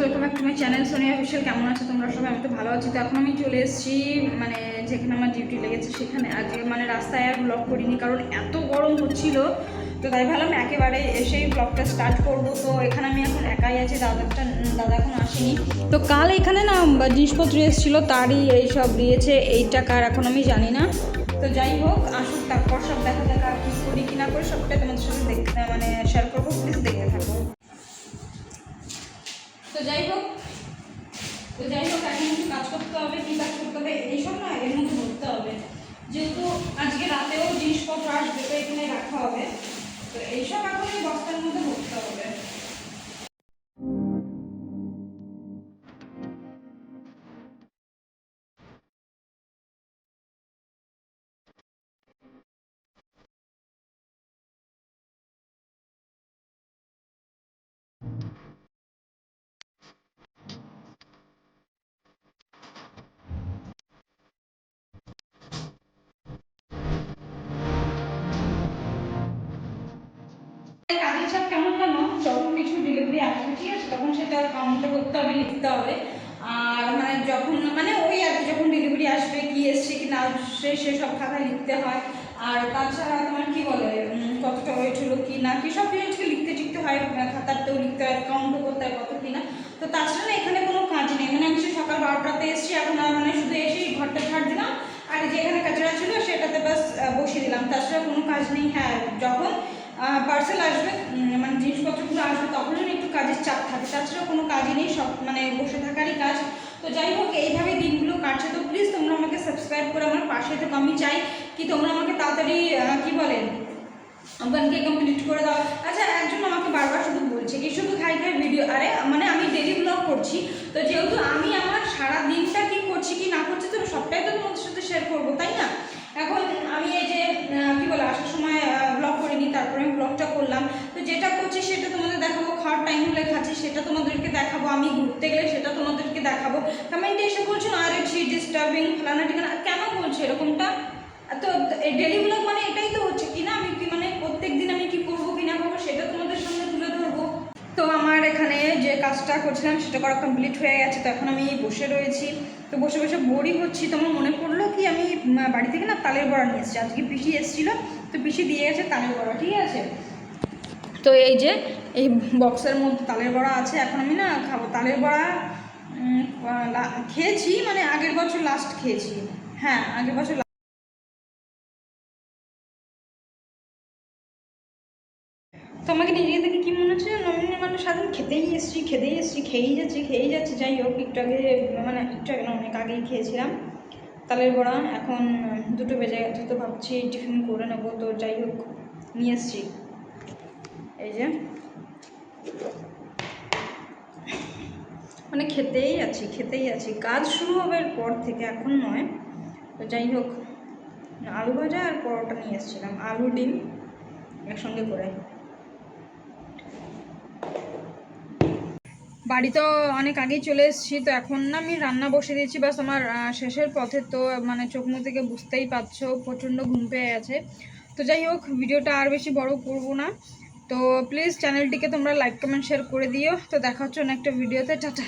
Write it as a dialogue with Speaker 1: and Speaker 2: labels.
Speaker 1: Welcome back to my channel Sonia official কেমন আছো তোমরা সবাই? আমি তো ভালো আছি। তো এখন আমি চলে এসেছি মানে যেখানে আমার ডিউটি লেগেছে সেখানে। আজকে মানে রাস্তায় আর ব্লগ করিনি, কারণ এত গরম হচ্ছিল। তো তাই ভাবলাম একেবারে এসেই ব্লগটা স্টার্ট করব। তো এখানে আমি এখন একাই আছি, দাদাটা দাদা এখন আসেনি। তো কাল এখানে না জিনিসপত্র এসেছিল, তারই এই সব দিয়েছে। এই টাকার এখন আমি জানি না। তো যাই হোক, আসুক, তারপর সব দেখা আর কি করি কি না করি সবটাই তোমাদের সাথে দেখতে মানে শেয়ার করব। তো যাই হোক, তো যাই হোক, এখন কাজ করতে হবে, কি কাজ করতে হবে এইসব না এর মধ্যে ঠিক আছে, তখন সেটা কাউন্টে করতে হবে, লিখতে হবে। আর মানে যখন মানে ওই আর যখন ডেলিভারি আসবে, কি এসছে কি না আসছে সেসব খাতায় লিখতে হয়। আর তাছাড়া তোমার কি বলে কতটা ওয়েট হলো কি না, কি সব জিনিসকে লিখতে টিখতে হয় খাতাতেও লিখতে হয় কাউন্টও করতে হয়, কত কি না। তো তাছাড়া না এখানে কোনো কাজ নেই। মানে আমি সকাল বারোটাতে এসেছি, এখন আর মানে শুধু এসেই ঘরটা ঝাড় দিলাম আর যেখানে কাচড়া ছিল, সেটাতে বাস বসিয়ে দিলাম। তাছাড়া কোনো কাজ নেই হ্যাঁ যখন পার্সেল আসবে মানে জিনিসপত্রগুলো আসবে, তখনই একটু কাজের চাপ থাকে। তাছাড়া কোনো কাজই নেই, সব মানে বসে থাকারই কাজ। তো যাই হোক, এইভাবে দিনগুলো কাটছে। তো প্লিজ তোমরা আমাকে সাবস্ক্রাইব করে আমার পাশে থেকে। আমি চাই কি তোমরা আমাকে তাড়াতাড়ি কী কি বলে ওখানকে কমপ্লিট করে দাও। আচ্ছা একজন আমাকে বারবার শুধু বলছে কি, শুধু খাই খাই ভিডিও আরে মানে আমি ডেলি ব্লগ করছি। তো যেহেতু আমি আমার সারা দিনটা কি করছি, কি না করছি, তো সবটাই তো তোমাদের সাথে শেয়ার করব, তাই না? এখন আমি এই যে আহ, কি বলে আসার সময় ব্লগ করিনি ব্লগটা করলাম। তো যেটা করছি সেটা তোমাদের দেখাবো, খাওয়ার টাইম হলে খাচ্ছি, সেটা তোমাদেরকে দেখাবো, আমি ঘুরতে গেলে সেটা তোমাদেরকে দেখাবো। কমেন্টে এসে বলছো না আরে ছি ডিস্টার্বিং ফলানা ঠিকানা কেন বলছো এরকমটা? তো ডেলি ব্লগ মানে এটাই তো হচ্ছে কি না, আমি কি মানে প্রত্যেক দিন আমি কি করব, কি না করব, সেটা তোমাদের সামনে তুলে ধরবো। তো আমার এখানে যে কাজটা করছিলাম, সেটা করা কমপ্লিট হয়ে গেছে। তো এখন আমি বসে রয়েছি। তো বসে বসে বোরই হচ্ছি। তো আমার মনে পড়ল কি আমি বাড়ি থেকে না তালের বড়া নিয়ে এসেছি? আজকে পিসি এসেছিল, তো পিসি দিয়ে গেছে তালের বড়া, ঠিক আছে? তো এই যে, এই বক্সের মধ্যে তালের বড়া আছে, এখন আমি না খাব। তালের বড়া খেয়েছি মানে আগের বছর লাস্ট খেয়েছি। হ্যাঁ আগের বছর তো আমাকে নিজে থেকে কি মনে হচ্ছে নমিনি মানে সারাদিন খেতেই এসছি খেতেই এসছি, খেয়েই যাচ্ছি খেয়েই যাচ্ছি। যাই হোক, একটু আগে মানে একটু আগে না, অনেক আগেই খেয়েছিলাম তালের বড়া। এখন দুটো বেজে গেছে, তো ভাবছি টিফিন করে নেব। তো যাই হোক, নিয়ে এসছি। এই যে। মানে খেতেই আছি খেতেই আছি। কাজ শুরু হবে পর থেকে, এখন নয়। তো যাই হোক, আলু ভাজা আর পরোটা নিয়ে এসেছিলাম। আলু ডিম একসঙ্গে করে। বাড়ি তো অনেক আগেই চলে এসেছি, তো এখন না আমি রান্না বসে দিয়েছি। বাস আমার শেষের পথে তো মানে চোখ মুখ থেকে বুঝতেই পারছ, প্রচণ্ড ঘুম পেয়ে গেছে। তো যাই হোক, ভিডিওটা আর বেশি বড় করব না। তো প্লিজ চ্যানেলটিকে তোমরা লাইক কমেন্ট শেয়ার করে দিও। তো দেখা হচ্ছে অন্য একটা ভিডিওতে টাটা।